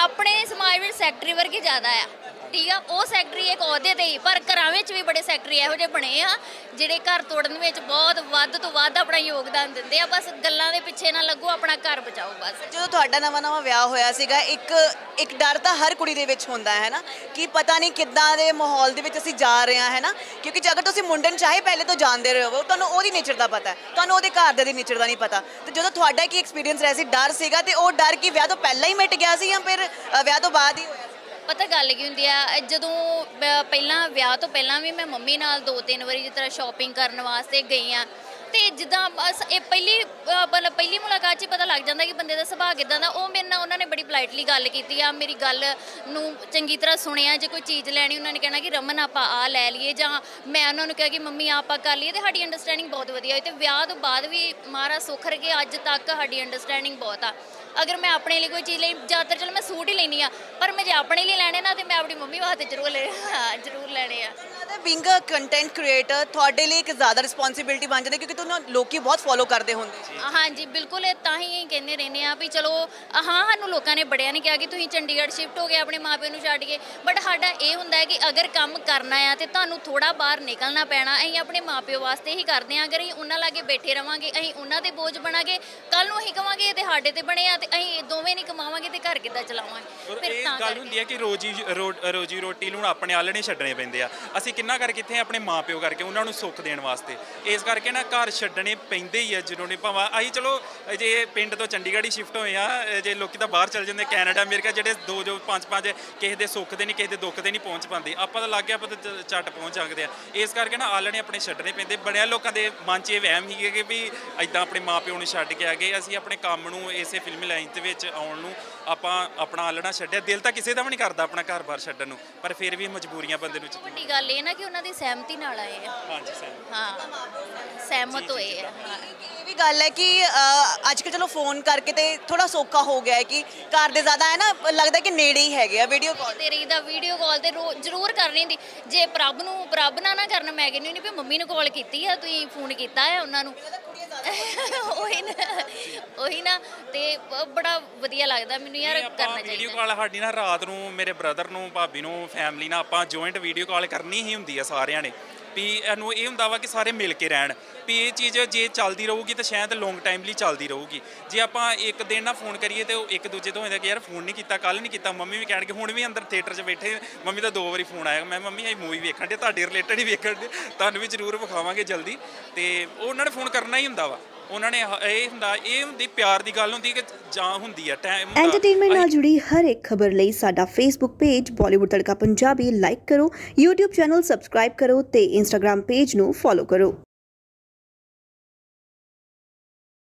ਆਪਣੇ ਸਮਾਜ ਵਿੱਚ ਸੈਕਟਰੀ ਵਰਗੀ ਜ਼ਿਆਦਾ ਆ। ਠੀਕ ਆ ਉਹ ਸੈਕਟਰੀ ਇੱਕ ਅਹੁਦੇ ਤੇ ਹੀ ਪਰ ਘਰਾਂ ਵਿੱਚ ਵੀ ਬੜੇ ਸੈਕਟਰੀ ਇਹੋ ਜਿਹੇ ਬਣੇ ਆ ਜਿਹੜੇ ਘਰ ਤੋੜਨ ਵਿੱਚ ਬਹੁਤ ਵੱਧ ਤੋਂ ਵੱਧ ਆਪਣਾ ਯੋਗਦਾਨ ਦਿੰਦੇ ਆ ਬਸ ਗੱਲਾਂ ਦੇ ਪਿੱਛੇ ਨਾ ਲੱਗੋ ਆਪਣਾ ਘਰ ਬਚਾਓ ਬਸ। ਜਦੋਂ ਤੁਹਾਡਾ ਨਵਾਂ ਨਵਾਂ ਵਿਆਹ ਹੋਇਆ ਸੀਗਾ ਇੱਕ ਇੱਕ ਡਰ ਤਾਂ ਹਰ ਕੁੜੀ ਦੇ ਵਿੱਚ ਹੁੰਦਾ ਹੈ ਨਾ? ਕਿ ਪਤਾ ਨਹੀਂ ਕਿੱਦਾਂ ਦੇ ਮਾਹੌਲ ਦੇ ਵਿੱਚ ਅਸੀਂ ਜਾ ਰਹੇ ਹਾਂ ਹੈ ਨਾ? ਕਿਉਂਕਿ ਜੇ ਅਗਰ ਤੁਸੀਂ ਮੁੰਡਨ ਚਾਹੇ ਪਹਿਲੇ ਤੋਂ ਜਾਣਦੇ ਰਹੇ ਹੋ ਤੁਹਾਨੂੰ ਉਹਦੀ ਨੇਚਰ ਦਾ ਪਤਾ ਹੈ ਤੁਹਾਨੂੰ ਉਹਦੇ ਘਰ ਦੇ ਦੀ ਨੇਚਰ ਦਾ ਨਹੀਂ ਪਤਾ। ਤੇ ਜਦੋਂ ਤੁਹਾਡਾ ਕੀ ਐਕਸਪੀਰੀਅੰਸ ਰਿਹਾ ਸੀ ਡਰ ਸੀਗਾ ਤੇ ਉਹ ਡਰ ਕੀ ਵਿਆਹ ਤੋਂ ਪਹਿਲਾਂ ਹੀ ਮਿਟ ਗਿਆ ਸੀ ਜਾਂ ਫਿਰ ਅ, ਵਿਆਹ ਤੋਂ ਬਾਅਦ ਹੀ ਹੋਇਆ? ਪਤਾ ਗੱਲ ਕੀ ਹੁੰਦੀ ਆ ਜਦੋਂ ਬ- ਪਹਿਲਾਂ ਵਿਆਹ ਤੋਂ ਪਹਿਲਾਂ ਵੀ ਮੈਂ ਮੰਮੀ ਨਾਲ ਦੋ ਤਿੰਨ ਵਾਰੀ ਜਿਸ ਤਰ੍ਹਾਂ ਸ਼ਾਪਿੰਗ ਕਰਨ ਵਾਸਤੇ ਗਈ ਆ ਤੇ ਜਿੱਦਾਂ ਬਸ ਇਹ ਪਹਿਲੀ ਅ, ਮਤਲਬ ਪਹਿਲੀ ਮੁਲਾਕਾਤ 'ਚ ਹੀ ਪਤਾ ਲੱਗ ਜਾਂਦਾ ਕਿ ਬੰਦੇ ਦਾ ਸੁਭਾਅ ਕਿਦਾਂ ਦਾ ਉਹ ਮੇਰੇ ਨਾਲ ਉਹਨਾਂ ਨੇ ਬੜੀ ਪੋਲਾਈਟਲੀ ਗੱਲ ਕੀਤੀ ਆ ਮੇਰੀ ਗੱਲ ਨੂੰ ਚੰਗੀ ਤਰ੍ਹਾਂ ਸੁਣਿਆ ਜੇ ਕੋਈ ਚੀਜ਼ ਲੈਣੀ ਉਹਨਾਂ ਨੇ ਕਹਿਣਾ ਕਿ ਰਮਨ ਆਪਾਂ ਆ ਲੈ ਲਈਏ ਜਾਂ ਮੈਂ ਉਹਨਾਂ ਨੂੰ ਕਿਹਾ ਕਿ ਮੰਮੀ ਆਹ ਆਪਾਂ ਕਰ ਲਈਏ ਤੇ ਸਾਡੀ ਅੰਡਰਸਟੈਂਡਿੰਗ ਬਹੁਤ ਵਧੀਆ ਹੋਈ ਤੇ ਵਿਆਹ ਤੋਂ ਬਾਅਦ ਵੀ ਮਹਾਰਾਜ ਸੁੱਖ ਰਗੇ ਅੱਜ ਤੱਕ ਸਾਡੀ ਅੰਡਰਸਟੈਂਡਿੰਗ ਬਹੁਤ ਆ। ਅਗਰ ਮੈਂ ਆਪਣੇ ਲਈ ਕੋਈ ਚੀਜ਼ ਲਈ, ਜ਼ਿਆਦਾਤਰ ਚਲੋ ਮੈਂ ਸੂਟ ਹੀ ਲੈਣੀ ਆ ਪਰ ਮੈਂ ਜੇ ਆਪਣੇ ਲਈ ਲੈਣੇ ਨਾ, ਤੇ ਮੈਂ ਆਪਣੀ ਮੰਮੀ ਵਾਸਤੇ ਜ਼ਰੂਰ ਲੈ ਹਾਂ, ਜ਼ਰੂਰ ਲੈਣੇ ਆ। ਬੀਇੰਗ ਅ ਕੰਟੈਂਟ ਕ੍ਰੀਏਟਰ ਤੁਹਾਡੇ ਲਈ ਇੱਕ ਜ਼ਿਆਦਾ ਰਿਸਪੌਂਸਿਬਿਲਟੀ ਬਣ ਜਾਂਦੀ ਕਿਉਂਕਿ ਤੁਹਾਨੂੰ ਲੋਕੀ ਬਹੁਤ ਫੋਲੋ ਕਰਦੇ ਹੁੰਦੇ ਹਾਂਜੀ ਬਿਲਕੁਲ ਇਹ ਤਾਂ ਹੀ ਕਹਿੰਦੇ ਰਹਿੰਦੇ ਆ ਵੀ ਚਲੋ ਹਾਂ ਸਾਨੂੰ ਲੋਕਾਂ ਨੇ ਬੜਿਆਂ ਨੇ ਕਿਹਾ ਕਿ ਤੁਸੀਂ ਚੰਡੀਗੜ੍ਹ ਸ਼ਿਫਟ ਹੋ ਗਏ ਆਪਣੇ ਮਾਪਿਆਂ ਨੂੰ ਛੱਡ ਕੇ। ਬਟ ਸਾਡਾ ਇਹ ਹੁੰਦਾ ਹੈ ਕਿ ਅਗਰ ਕੰਮ ਕਰਨਾ ਆ ਤੇ ਤੁਹਾਨੂੰ ਥੋੜਾ ਬਾਹਰ ਨਿਕਲਣਾ ਪੈਣਾ ਅਸੀਂ ਆਪਣੇ ਮਾਪਿਓ ਵਾਸਤੇ ਹੀ ਕਰਦੇ ਆ ਅਗਰ ਅਸੀਂ ਉਹਨਾਂ ਲਾਗੇ ਬੈਠੇ ਰਵਾਂਗੇ ਅਸੀਂ ਉਹਨਾਂ ਦੇ ਬੋਝ ਬਣਾਂਗੇ ਕੱਲ ਨੂੰ ਅਸੀਂ ਕਵਾਂਗੇ ਇਹ ਤੇ ਸਾਡੇ ਤੇ ਬਣੇ ਆ ਤੇ ਅਸੀਂ ਦੋਵੇਂ ਨਹੀਂ ਕਮਾਵਾਂਗੇ ਤੇ ਘਰ ਕਿੱਦਾਂ ਚਲਾਵਾਂਗੇ। ਔਰ ਫਿਰ ਇਹ ਤਾਂ ਗੱਲ ਕਰਕੇ। ਹੁੰਦੀ ਹੈ ਕਿ ਰੋਜੀ ਰੋ- ਰੋਜੀ ਰੋਟੀ ਨੂੰ ਆਪਣੇ ਆਲਣੇ ਛੱਡਣੇ ਪੈਂਦੇ ਆ। ਅਸੀਂ ਕਿੰਨਾ ਕਰ ਕਿੱਥੇ ਆਪਣੇ ਮਾਪਿਓ ਕਰਕੇ ਉਹਨਾਂ ਨੂੰ ਸੁੱਖ ਦੇਣ ਵਾਸਤੇ? ਇਸ ਕਰਕੇ ਨਾ ਘਰ ਛੱਡਣੇ ਪੈਂਦੇ ਹੀ ਆ ਜਦੋਂ ਨੇ ਭਾਵੇਂ। ਅਸੀਂ ਚਲੋ, ਜੇ ਪਿੰਡ ਤੋਂ ਚੰਡੀਗੜ੍ਹ ਹੀ ਸ਼ਿਫਟ ਹੋਏ ਆ, ਜੇ ਲੋਕੀ ਤਾਂ ਬਾਹਰ ਚਲ ਜਾਂਦੇ, ਕੈਨੇਡਾ, ਅਮਰੀਕਾ, ਜਿਹੜੇ ਦੋ ਜੋ ਪੰਜ ਪੰਜ ਕਿਸੇ ਦੇ ਸੁੱਖ ਦੇ ਨਹੀਂ, ਕਿਸੇ ਦੇ ਦੁੱਖ ਦੇ ਨਹੀਂ ਪਹੁੰਚ ਪਾਉਂਦੇ। ਆਪਾਂ ਤਾਂ ਲੱਗ ਗਿਆ ਆਪਾਂ ਤਾਂ ਚ- ਝੱਟ ਪਹੁੰਚ ਜਾਂਦੇ ਆ। ਇਸ ਕਰਕੇ ਨਾ ਆਲਣੇ ਆਪਣੇ ਛੱਡਣੇ ਪੈਂਦੇ। ਬੜਿਆ ਲੋਕਾਂ ਦੇ ਮਨ 'ਚ ਇਹ ਵਹਿਮ ਹੀ ਕਿ ਵੀ ਐਦਾਂ ਆਪਣੇ ਮਾਪਿਓ ਨੂੰ ਛੱਡ ਕੇ ਆ ਗਏ। ਅਸੀਂ ਆਪਣੇ ਕੰਮ ਨੂੰ, ਇਸੇ ਫਿਲਮ ਲਾਈਨ ਦੇ ਵਿੱਚ ਆਉਣ ਨੂੰ ਆਪਾਂ ਆਪਣਾ ਆਲਣਾ ਛੱਡਿਆ। ਦਿਲ ਤਾਂ ਕਿਸੇ ਦਾ ਵੀ ਨਹੀਂ ਕਰਦਾ ਆਪਣਾ ਘਰ-ਬਾਰ ਛੱਡਣ ਨੂੰ। ਪਰ ਫਿਰ ਵੀ ਮਜਬੂਰੀਆਂ ਬੰਦੇ ਨੂੰ ਚ- ਵੱਡੀ ਗੱਲ ਇਹ ਨਾ ਕਿ ਉਹਨਾਂ ਦੀ ਸਹਿਮਤੀ ਨਾਲ ਆਏ ਆ। ਹਾਂਜੀ ਸਹਿਮਤ। ਹਾਂ ਸਹਿਮਤ ਹੋਏ ਆ। ਹਾਂ ਇਹ ਵੀ ਗੱਲ ਹੈ ਕਿ ਅੱਜ ਕੱਲ੍ਹ ਚਲੋ ਫੋਨ ਕਰਕੇ ਤੇ ਥੋੜਾ ਸੌਖਾ ਹੋ ਗਿਆ ਹੈ ਕਿ ਘਰ ਦੇ ਜ਼ਿਆਦਾ ਹੈ ਨਾ ਲੱਗਦਾ ਕਿ ਨੇੜੇ ਹੀ ਹੈਗੇ ਆ ਵੀਡੀਓ ਕਾਲ ਤੇ ਰਹੀ ਵੀਡੀਓ ਕਾਲ ਤੇ ਰੋ- ਜ਼ਰੂਰ ਕਰਨੀ ਹੁੰਦੀ। ਜੇ ਪ੍ਰਭ ਨੂੰ ਪ੍ਰਭ ਨਾਲ ਨਾ ਕਰਨ ਮੈਂ ਕਹਿੰਦੀ ਨਹੀਂ ਵੀ ਮੰਮੀ ਨੂੰ ਕਾਲ ਕੀਤੀ ਆ ਤੁਸੀਂ ਫੋਨ ਕੀਤਾ ਹੈ ਉਹਨਾਂ ਨੂੰ। ਉਹੀ ਨਾ ਉਹੀ ਨਾ ਤੇ ਬ- ਬੜਾ ਵਧੀਆ ਲੱਗਦਾ ਮੈਨੂੰ ਯਾਰ ਕਰਨਾ ਵੀਡੀਓ ਚਾਹੀਦਾ। ਕਾਲ ਸਾਡੀ ਨਾ ਰਾਤ ਨੂੰ ਮੇਰੇ ਬ੍ਰਦਰ ਨੂੰ ਭਾਬੀ ਨੂੰ ਫੈਮਿਲੀ ਨਾਲ ਆਪਾਂ ਜੁਆਇੰਟ ਵੀਡੀਓ ਕਾਲ ਕਰਨੀ ਹੀ ਹੁੰਦੀ ਆ ਸਾਰਿਆਂ ਨੇ। ਵੀ ਇਹਨੂੰ ਇਹ ਹੁੰਦਾ ਵਾ ਕਿ ਸਾਰੇ ਮਿਲ ਕੇ ਰਹਿਣ, ਵੀ ਇਹ ਚੀਜ਼ ਜੇ ਚੱਲਦੀ ਰਹੂਗੀ ਤਾਂ ਸ਼ਾਇਦ ਲੌਂਗ ਟਾਈਮ ਲਈ ਚੱਲਦੀ ਰਹੂਗੀ। ਜੇ ਆਪਾਂ ਇੱਕ ਦਿਨ ਨਾ ਫੋਨ ਕਰੀਏ ਤੇ ਉਹ ਇੱਕ ਦੂਜੇ ਤੋਂ ਹੁੰਦਾ ਕਿ ਯਾਰ ਫੋਨ ਨਹੀਂ ਕੀਤਾ ਕੱਲ ਨਹੀਂ ਕੀਤਾ, ਮੰਮੀ ਵੀ ਕਹਿਣਗੇ ਹੁਣ ਵੀ ਅੰਦਰ ਥੀਏਟਰ 'ਚ ਬੈਠੇ, ਮੰਮੀ ਦਾ ਦੋ ਵਾਰੀ ਫੋਨ ਆਇਆ, ਮੈਂ ਮੰਮੀ ਇਹ ਮੂਵੀ ਵੇਖਣ ਦੇ ਤੁਹਾਡੇ ਰਿਲੇਟਡ ਹੀ ਵੇਖਣ ਦੇ ਤੁਹਾਨੂੰ ਵੀ ਜ਼ਰੂਰ ਵਿਖਾਵਾਂਗੇ ਜਲਦੀ। ਤੇ ਉਹ ਉਹਨਾਂ ਨੇ ਫੋਨ ਕਰਨਾ ਹੀ ਹੁੰਦਾ ਵਾ। ਉਹਨਾਂ ਨੇ ਹ- ਇਹ ਹੁੰਦਾ ਇਹ ਹੁੰਦੀ ਪਿਆਰ ਦੀ ਗੱਲ ਹੁੰਦੀ ਕਿ ਜਾਂ ਹੁੰਦੀ ਆ ਟਾਈਮ ਐਂਟਰਟੇਨਮੈਂਟ ਨਾਲ ਜੁੜੀ ਹਰ ਇੱਕ ਖਬਰ ਲਈ ਸਾਡਾ Facebook page Bollywood Tadka Punjabi like ਕਰੋ YouTube ਚੈਨਲ ਸਬਸਕ੍ਰਾਈਬ ਕਰੋ ਤੇ Instagram ਪੇਜ ਨੂੰ ਫੋਲੋ ਕਰੋ।